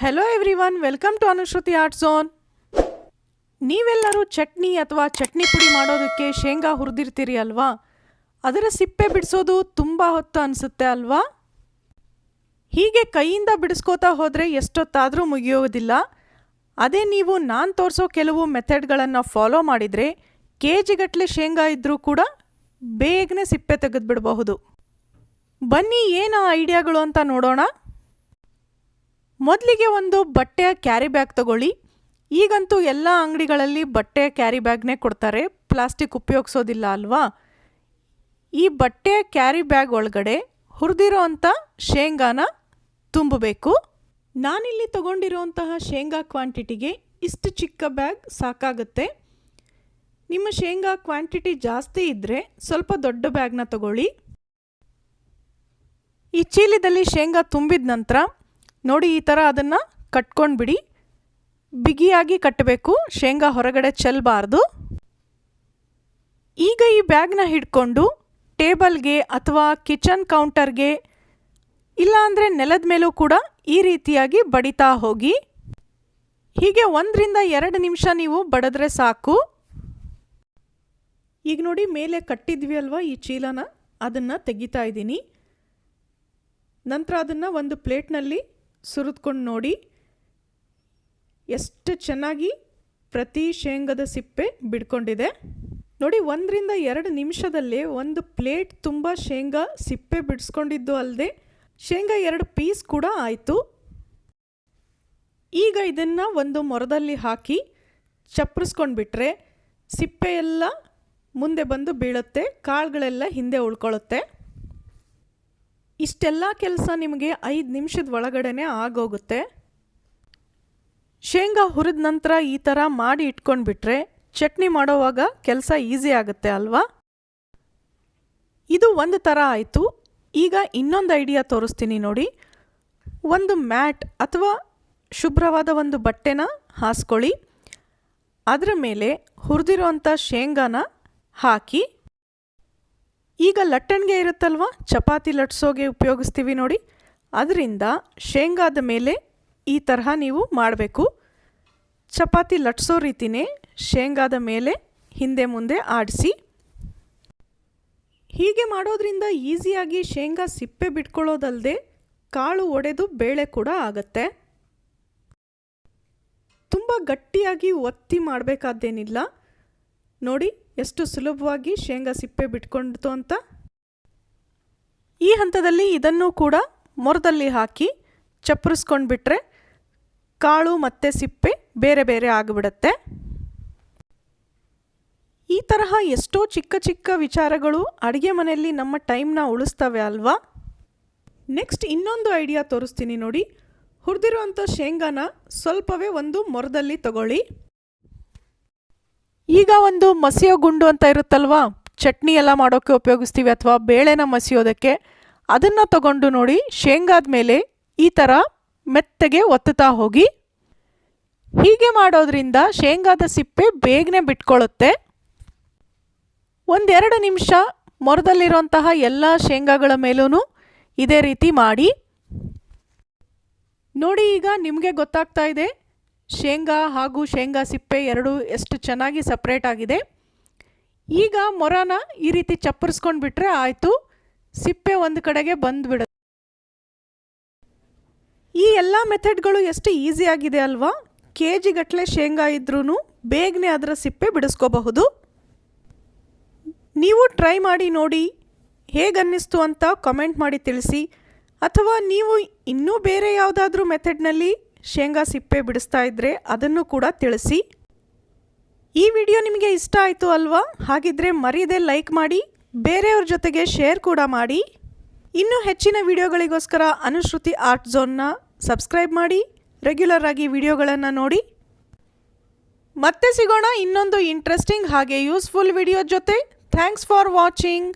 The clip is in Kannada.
Hello everyone welcome to Anushruti art zone ನೀವೆಲ್ಲರೂ ಚಟ್ನಿ ಅಥವಾ ಚಟ್ನಿ ಪುಡಿ ಮಾಡೋದಕ್ಕೆ ಶೇಂಗಾ ಹುರಿದಿರ್ತೀರಿ ಅಲ್ವಾ? ಅದರ ಸಿಪ್ಪೆ ಬಿಡಿಸೋದು ತುಂಬ ಹೊತ್ತು ಅನಿಸುತ್ತೆ ಅಲ್ವಾ? ಹೀಗೆ ಕೈಯಿಂದ ಬಿಡಿಸ್ಕೋತಾ ಹೋದರೆ ಎಷ್ಟೊತ್ತಾದರೂ ಮುಗಿಯೋದಿಲ್ಲ. ಅದೇ ನೀವು ನಾನು ತೋರಿಸೋ ಕೆಲವು ಮೆಥಡ್ಗಳನ್ನು ಫಾಲೋ ಮಾಡಿದರೆ ಕೆ ಜಿಗಟ್ಟಲೆ ಶೇಂಗಾ ಇದ್ದರೂ ಕೂಡ ಬೇಗನೆ ಸಿಪ್ಪೆ ತೆಗೆದುಬಿಡಬಹುದು. ಬನ್ನಿ, ಏನು ಐಡಿಯಾಗಳು ಅಂತ ನೋಡೋಣ. ಮೊದಲಿಗೆ ಒಂದು ಬಟ್ಟೆಯ ಕ್ಯಾರಿ ಬ್ಯಾಗ್ ತಗೊಳ್ಳಿ. ಈಗಂತೂ ಎಲ್ಲ ಅಂಗಡಿಗಳಲ್ಲಿ ಬಟ್ಟೆಯ ಕ್ಯಾರಿ ಬ್ಯಾಗ್ನೇ ಕೊಡ್ತಾರೆ. ಪ್ಲಾಸ್ಟಿಕ್ ಉಪಯೋಗಿಸೋದಿಲ್ಲ ಅಲ್ವಾ? ಈ ಬಟ್ಟೆಯ ಕ್ಯಾರಿ ಬ್ಯಾಗ್ ಒಳಗಡೆ ಹುರಿದಿರೋ ಅಂಥ ಶೇಂಗಾನ ತುಂಬಬೇಕು. ನಾನಿಲ್ಲಿ ತಗೊಂಡಿರೋಂತಹ ಶೇಂಗಾ ಕ್ವಾಂಟಿಟಿಗೆ ಇಷ್ಟು ಚಿಕ್ಕ ಬ್ಯಾಗ್ ಸಾಕಾಗುತ್ತೆ. ನಿಮ್ಮ ಶೇಂಗಾ ಕ್ವಾಂಟಿಟಿ ಜಾಸ್ತಿ ಇದ್ದರೆ ಸ್ವಲ್ಪ ದೊಡ್ಡ ಬ್ಯಾಗ್ನ ತಗೊಳ್ಳಿ. ಈ ಚೀಲದಲ್ಲಿ ಶೇಂಗಾ ತುಂಬಿದ ನಂತರ ನೋಡಿ ಈ ಥರ ಅದನ್ನು ಕಟ್ಕೊಂಡ್ಬಿಡಿ. ಬಿಗಿಯಾಗಿ ಕಟ್ಟಬೇಕು ಶೇಂಗಾ ಹೊರಗಡೆ ಚೆಲ್ಲಬಾರ್ದು ಈಗ ಈ ಬ್ಯಾಗ್ನ ಹಿಡ್ಕೊಂಡು ಟೇಬಲ್ಗೆ ಅಥವಾ ಕಿಚನ್ ಕೌಂಟರ್ಗೆ ಇಲ್ಲಾಂದರೆ ನೆಲದ ಮೇಲೂ ಕೂಡ ಈ ರೀತಿಯಾಗಿ ಬಡಿತಾ ಹೋಗಿ. ಹೀಗೆ ಒಂದರಿಂದ ಎರಡು ನಿಮಿಷ ನೀವು ಬಡಿದ್ರೆ ಸಾಕು. ಈಗ ನೋಡಿ ಮೇಲೆ ಕಟ್ಟಿದ್ವಿ ಅಲ್ವಾ ಈ ಚೀಲನ? ಅದನ್ನು ತೆಗಿತಾ ಇದ್ದೀನಿ. ನಂತರ ಅದನ್ನು ಒಂದು ಪ್ಲೇಟ್ನಲ್ಲಿ ಸುರಿದ್ಕೊಂಡು ನೋಡಿ ಎಷ್ಟು ಚೆನ್ನಾಗಿ ಪ್ರತಿ ಶೇಂಗದ ಸಿಪ್ಪೆ ಬಿಡ್ಕೊಂಡಿದೆ. ನೋಡಿ, ಒಂದರಿಂದ ಎರಡು ನಿಮಿಷದಲ್ಲಿ ಒಂದು ಪ್ಲೇಟ್ ತುಂಬ ಶೇಂಗಾ ಸಿಪ್ಪೆ ಬಿಡಿಸ್ಕೊಂಡಿದ್ದು ಅಲ್ಲದೆ ಶೇಂಗಾ ಎರಡು ಪೀಸ್ ಕೂಡ ಆಯಿತು. ಈಗ ಇದನ್ನು ಒಂದು ಮೊರದಲ್ಲಿ ಹಾಕಿ ಚಪ್ಪರಿಸ್ಕೊಂಡ್ಬಿಟ್ರೆ ಸಿಪ್ಪೆ ಎಲ್ಲ ಮುಂದೆ ಬಂದು ಬೀಳುತ್ತೆ, ಕಾಳುಗಳೆಲ್ಲ ಹಿಂದೆ ಉಳ್ಕೊಳ್ಳುತ್ತೆ. ಇಷ್ಟೆಲ್ಲ ಕೆಲಸ ನಿಮಗೆ ಐದು ನಿಮಿಷದ ಒಳಗಡೆನೆ ಆಗೋಗುತ್ತೆ. ಶೇಂಗಾ ಹುರಿದ ನಂತರ ಈ ಥರ ಮಾಡಿ ಇಟ್ಕೊಂಡ್ಬಿಟ್ರೆ ಚಟ್ನಿ ಮಾಡೋವಾಗ ಕೆಲಸ ಈಸಿ ಆಗುತ್ತೆ ಅಲ್ವಾ? ಇದು ಒಂದು ಥರ ಆಯಿತು. ಈಗ ಇನ್ನೊಂದು ಐಡಿಯಾ ತೋರಿಸ್ತೀನಿ ನೋಡಿ. ಒಂದು ಮ್ಯಾಟ್ ಅಥವಾ ಶುಭ್ರವಾದ ಒಂದು ಬಟ್ಟೆನ ಹಾಸ್ಕೊಳ್ಳಿ. ಅದರ ಮೇಲೆ ಹುರಿದಿರೋಂಥ ಶೇಂಗಾನ ಹಾಕಿ ಈಗ ಲಟ್ಟಣಿಗೆ ಇರುತ್ತಲ್ವ? ಚಪಾತಿ ಲಟ್ಸೋಗೆ ಉಪಯೋಗಿಸ್ತೀವಿ ನೋಡಿ. ಅದರಿಂದ ಶೇಂಗಾದ ಮೇಲೆ ಈ ತರಹ ನೀವು ಮಾಡಬೇಕು. ಚಪಾತಿ ಲಟ್ಸೋ ರೀತಿನೇ ಶೇಂಗಾದ ಮೇಲೆ ಹಿಂದೆ ಮುಂದೆ ಆಡಿಸಿ. ಹೀಗೆ ಮಾಡೋದ್ರಿಂದ ಈಸಿಯಾಗಿ ಶೇಂಗಾ ಸಿಪ್ಪೆ ಬಿಟ್ಕೊಳ್ಳೋದಲ್ಲದೆ ಕಾಳು ಒಡೆದು ಬೇಳೆ ಕೂಡ ಆಗತ್ತೆ. ತುಂಬ ಗಟ್ಟಿಯಾಗಿ ಒತ್ತಿ ಮಾಡಬೇಕಾದ್ದೇನಿಲ್ಲ. ನೋಡಿ ಎಷ್ಟು ಸುಲಭವಾಗಿ ಶೇಂಗಾ ಸಿಪ್ಪೆ ಬಿಟ್ಕೊಂಡಿತು ಅಂತ? ಈ ಹಂತದಲ್ಲಿ ಇದನ್ನು ಕೂಡ ಮೊರದಲ್ಲಿ ಹಾಕಿ ಚಪ್ಪರಿಸ್ಕೊಂಡ್ಬಿಟ್ರೆ ಕಾಳು ಮತ್ತು ಸಿಪ್ಪೆ ಬೇರೆ ಬೇರೆ ಆಗಿಬಿಡುತ್ತೆ. ಈ ತರಹ ಎಷ್ಟೋ ಚಿಕ್ಕ ಚಿಕ್ಕ ವಿಚಾರಗಳು ಅಡುಗೆ ಮನೆಯಲ್ಲಿ ನಮ್ಮ ಟೈಮ್ನ ಉಳಿಸ್ತವೆ ಅಲ್ವಾ? ನೆಕ್ಸ್ಟ್ ಇನ್ನೊಂದು ಐಡಿಯಾ ತೋರಿಸ್ತೀನಿ ನೋಡಿ. ಹುರಿದಿರುವಂಥ ಶೇಂಗಾನ ಸ್ವಲ್ಪವೇ ಒಂದು ಮೊರದಲ್ಲಿ ತಗೊಳ್ಳಿ. ಈಗ ಒಂದು ಮಸಿಯೋ ಗುಂಡು ಅಂತ ಇರುತ್ತಲ್ವಾ? ಚಟ್ನಿ ಎಲ್ಲ ಮಾಡೋಕ್ಕೆ ಉಪಯೋಗಿಸ್ತೀವಿ ಅಥವಾ ಬೇಳೆನ ಮಸಿಯೋದಕ್ಕೆ. ಅದನ್ನು ತಗೊಂಡು ನೋಡಿ ಶೇಂಗಾದ ಮೇಲೆ ಈ ಥರ ಮೆತ್ತಗೆ ಒತ್ತುತ್ತಾ ಹೋಗಿ. ಹೀಗೆ ಮಾಡೋದ್ರಿಂದ ಶೇಂಗಾದ ಸಿಪ್ಪೆ ಬೇಗನೆ ಬಿಟ್ಕೊಳ್ಳುತ್ತೆ ಒಂದೆರಡು ನಿಮಿಷ ಮೊರದಲ್ಲಿರುವಂತಹ ಎಲ್ಲ ಶೇಂಗಾಗಳ ಮೇಲೂ ಇದೇ ರೀತಿ ಮಾಡಿ. ನೋಡಿ ಈಗ ನಿಮಗೆ ಗೊತ್ತಾಗ್ತಾ ಇದೆ ಶೇಂಗಾ ಹಾಗೂ ಶೇಂಗಾ ಸಿಪ್ಪೆ ಎರಡು ಎಷ್ಟು ಚೆನ್ನಾಗಿ ಸಪ್ರೇಟ್ ಆಗಿದೆ. ಈಗ ಮೊರನ ಈ ರೀತಿ ಚಪ್ಪರಿಸ್ಕೊಂಡು ಬಿಟ್ಟರೆ ಆಯಿತು. ಸಿಪ್ಪೆ ಒಂದು ಕಡೆಗೆ ಬಂದುಬಿಡುತ್ತೆ ಈ ಎಲ್ಲ ಮೆಥಡ್ಗಳು ಎಷ್ಟು ಈಸಿ ಆಗಿದೆ ಅಲ್ವಾ? ಕೆ ಜಿಗಟ್ಟಲೆ ಶೇಂಗಾ ಇದ್ರೂ ಬೇಗನೆ ಅದರ ಸಿಪ್ಪೆ ಬಿಡಿಸ್ಕೋಬಹುದು. ನೀವು ಟ್ರೈ ಮಾಡಿ ನೋಡಿ. ಹೇಗನ್ನಿಸ್ತು ಅಂತ ಕಮೆಂಟ್ ಮಾಡಿ ತಿಳಿಸಿ. ಅಥವಾ ನೀವು ಇನ್ನೂ ಬೇರೆ ಯಾವುದಾದ್ರೂ ಮೆಥಡ್ನಲ್ಲಿ ಶೇಂಗಾ ಸಿಪ್ಪೆ ಬಿಡಿಸ್ತಾ ಇದ್ದರೆ ಅದನ್ನು ಕೂಡ ತಿಳಿಸಿ. ಈ ವಿಡಿಯೋ ನಿಮಗೆ ಇಷ್ಟ ಆಯಿತು ಅಲ್ವಾ? ಹಾಗಿದ್ರೆ ಮರೀದೆ ಲೈಕ್ ಮಾಡಿ, ಬೇರೆಯವ್ರ ಜೊತೆಗೆ ಶೇರ್ ಕೂಡ ಮಾಡಿ. ಇನ್ನೂ ಹೆಚ್ಚಿನ ವಿಡಿಯೋಗಳಿಗೋಸ್ಕರ ಅನುಶ್ರುತಿ ಆರ್ಟ್ ಝೋನ್ನ ಸಬ್ಸ್ಕ್ರೈಬ್ ಮಾಡಿ, ರೆಗ್ಯುಲರ್ ಆಗಿ ವಿಡಿಯೋಗಳನ್ನು ನೋಡಿ. ಮತ್ತೆ ಸಿಗೋಣ ಇನ್ನೊಂದು ಇಂಟ್ರೆಸ್ಟಿಂಗ್ ಹಾಗೆ ಯೂಸ್ಫುಲ್ ವಿಡಿಯೋ ಜೊತೆ. Thanks for watching.